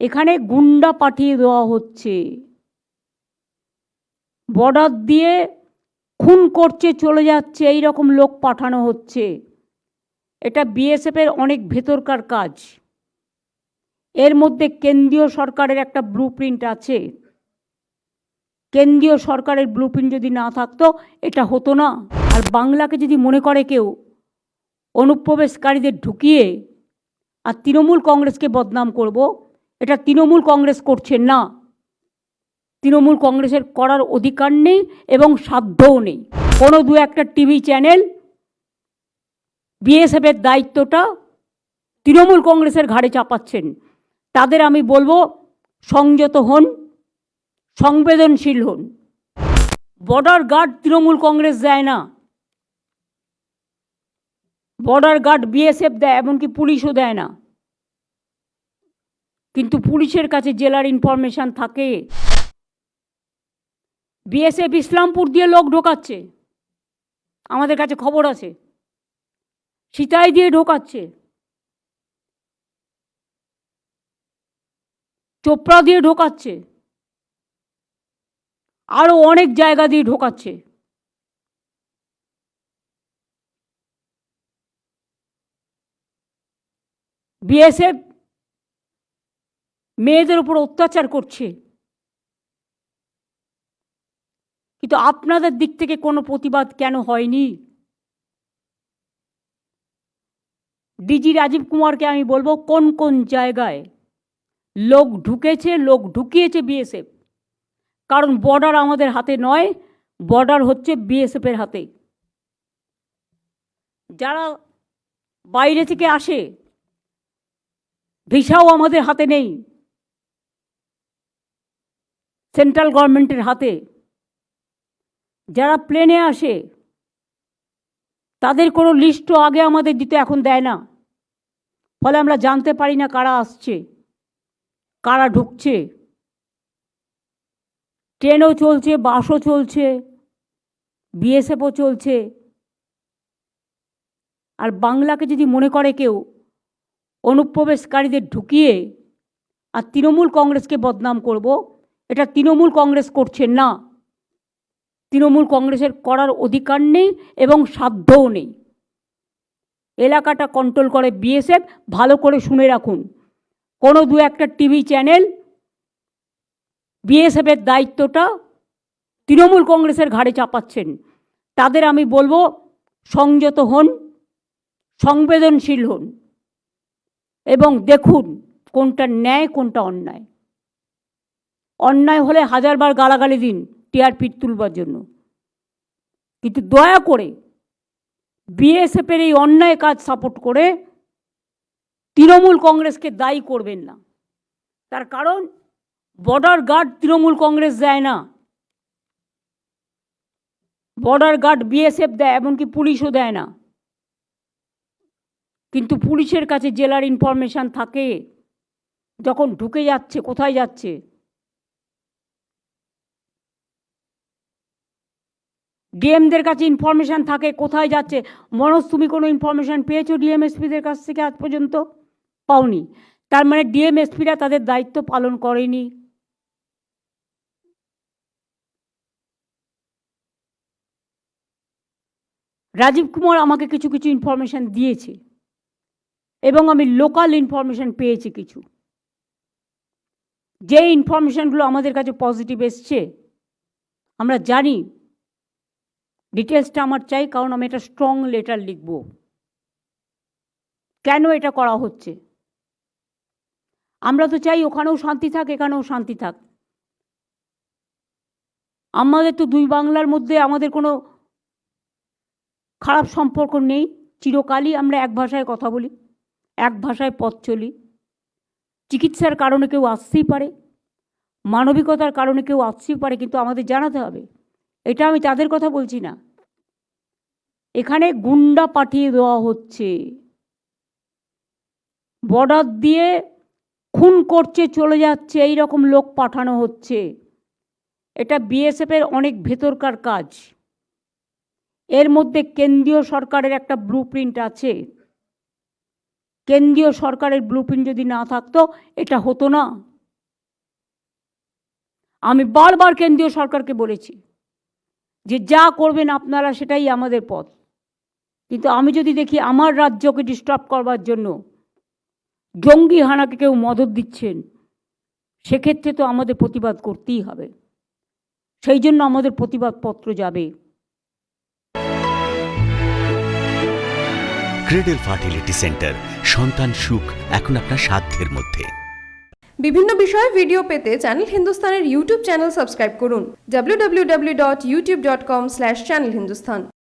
এখানে গুন্ডা পাঠিয়ে দেওয়া হচ্ছে। বর্ডার দিয়ে খুন করছে, চলে যাচ্ছে এই রকম লোক পাঠানো হচ্ছে। এটা বিএসএফের অনেক ভেতরকার কাজ। এর মধ্যে কেন্দ্রীয় সরকারের একটা ব্লু আছে। কেন্দ্রীয় সরকারের ব্লু যদি না থাকতো, এটা হতো না। আর বাংলাকে যদি মনে করে কেউ, অনুপ্রবেশকারীদের ঢুকিয়ে, আর তৃণমূল কংগ্রেসকে বদনাম করব এটা তৃণমূল কংগ্রেস করছে না। তৃণমূল কংগ্রেসের করার অধিকার নেই এবং সাধ্যও নেই। কোনো দু একটা টিভি চ্যানেল বিএসএফের দায়িত্বটা তৃণমূল কংগ্রেসের ঘাড়ে চাপাচ্ছেন। তাদের আমি বলব, সংযত হন, সংবেদনশীল হন। বর্ডার গার্ড তৃণমূল কংগ্রেস দেয় না। বর্ডার গার্ড বিএসএফ দেয়, এমনকি পুলিশও দেয় না। কিন্তু পুলিশের কাছে জেলার ইনফরমেশন থাকে। বিএসএফ ইসলামপুর দিয়ে লোক ঢোকাচ্ছে। আমাদের কাছে খবর আছে। সিতাই দিয়ে ঢোকাচ্ছে। চোপড়া দিয়ে ঢোকাচ্ছে। আরও অনেক জায়গা দিয়ে ঢোকাচ্ছে। বিএসএফ মেয়েদের উপর অত্যাচার করছে। কিন্তু আপনাদের দিক থেকে কোনো প্রতিবাদ কেন হয়নি? ডিজি রাজীব কুমারকে আমি বলব, কোন কোন জায়গায় লোক ঢুকেছে, লোক ঢুকিয়েছে বিএসএফ কারণ বর্ডার আমাদের হাতে নয় বর্ডার হচ্ছে বিএসএফের হাতে। যারা বাইরে থেকে আসে, ভিসাও আমাদের হাতে নেই। সেন্ট্রাল গভর্নমেন্টের হাতে যারা প্লেনে আসে, তাদের কোনো লিস্টও আগে আমাদের দিতে এখন দেয় না। ফলে আমরা জানতে পারি না কারা আসছে, কারা ঢুকছে। ট্রেনও চলছে, বাসও চলছে, বিএসএফও চলছে। আর বাংলাকে যদি মনে করে কেউ, অনুপ্রবেশকারীদের ঢুকিয়ে আর তৃণমূল কংগ্রেসকে বদনাম করব এটা তৃণমূল কংগ্রেস করছে না। তৃণমূল কংগ্রেসের করার অধিকার নেই এবং সাধ্যও নেই। এলাকাটা কন্ট্রোল করে বিএসএফ ভালো করে শুনে রাখুন। কোনো দু একটা টিভি চ্যানেল বিএসএফের দায়িত্বটা তৃণমূল কংগ্রেসের ঘাড়ে চাপাচ্ছেন। তাদের আমি বলব, সংযত হন, সংবেদনশীল হন এবং দেখুন কোনটা ন্যায়, কোনটা অন্যায়। অন্যায় হলে হাজারবার গালাগালি দিন টিআরপি তুলবার জন্য। কিন্তু দয়া করে বিএসএফের এই অন্যায় কাজ সাপোর্ট করে তৃণমূল কংগ্রেসকে দায়ী করবেন না। তার কারণ বর্ডার গার্ড তৃণমূল কংগ্রেস দেয় না। বর্ডার গার্ড বিএসএফ দেয়, এমনকি পুলিশও দেয় না। কিন্তু পুলিশের কাছে জেলার ইনফরমেশান থাকে, যখন ঢুকে যাচ্ছে, কোথায় যাচ্ছে ডিএমদের কাছে ইনফরমেশান থাকে, কোথায় যাচ্ছে? মনোজ, তুমি কোনো ইনফরমেশান পেয়েছ ডিএমএসপিদের কাছ থেকে আজ পর্যন্ত? পাওনি। তার মানে ডিএমএসপিরা তাদের দায়িত্ব পালন করেনি। রাজীব কুমার আমাকে কিছু কিছু ইনফরমেশান দিয়েছে এবং আমি লোকাল ইনফরমেশান পেয়েছি কিছু। যে ইনফরমেশানগুলো আমাদের কাছে পজিটিভ এসছে, আমরা জানি ডিটেলসটা আমার চাই, কারণ আমি এটা স্ট্রং লেটার লিখব। কেন এটা করা হচ্ছে? আমরা তো চাই ওখানেও শান্তি থাক, এখানেও শান্তি থাক। আমাদের তো দুই বাংলার মধ্যে আমাদের কোনো খারাপ সম্পর্ক নেই। চিরকালই আমরা এক ভাষায় কথা বলি, এক ভাষায় পথ চলি। চিকিৎসার কারণে কেউ আসতেই পারে, মানবিকতার কারণে কেউ আসতেই পারে, কিন্তু আমাদের জানাতে হবে। এটা আমি তাদের কথা বলছি না। এখানে গুন্ডা পাঠিয়ে দেওয়া হচ্ছে। বর্ডার দিয়ে খুন করছে, চলে যাচ্ছে এই রকম লোক পাঠানো হচ্ছে। এটা বিএসএফের অনেক ভেতরকার কাজ। এর মধ্যে কেন্দ্রীয় সরকারের একটা ব্লু প্রিন্ট আছে। কেন্দ্রীয় সরকারের ব্লুপ্রিন্ট যদি না থাকতো, এটা হতো না। আমি বারবার কেন্দ্রীয় সরকারকে বলেছি যে যা করবেন আপনারা সেটাই আমাদের পথ। কিন্তু আমি যদি দেখি আমার রাজ্যকে ডিস্টার্ব করবার জন্য জঙ্গি হানাকে কেউ মদত দিচ্ছেন সেক্ষেত্রে তো আমাদের প্রতিবাদ করতেই হবে। সেই জন্য আমাদের প্রতিবাদপত্র যাবে। ক্রেডেল ফার্টিলিটি সেন্টার সন্তান সুখ এখন আপনার সাধ্যের মধ্যে। বিভিন্ন বিষয়ে ভিডিও পেতে চ্যানেল হিন্দুস্তানের ইউটিউব চ্যানেল সাবস্ক্রাইব করুন। www.youtube.com/channelhindustan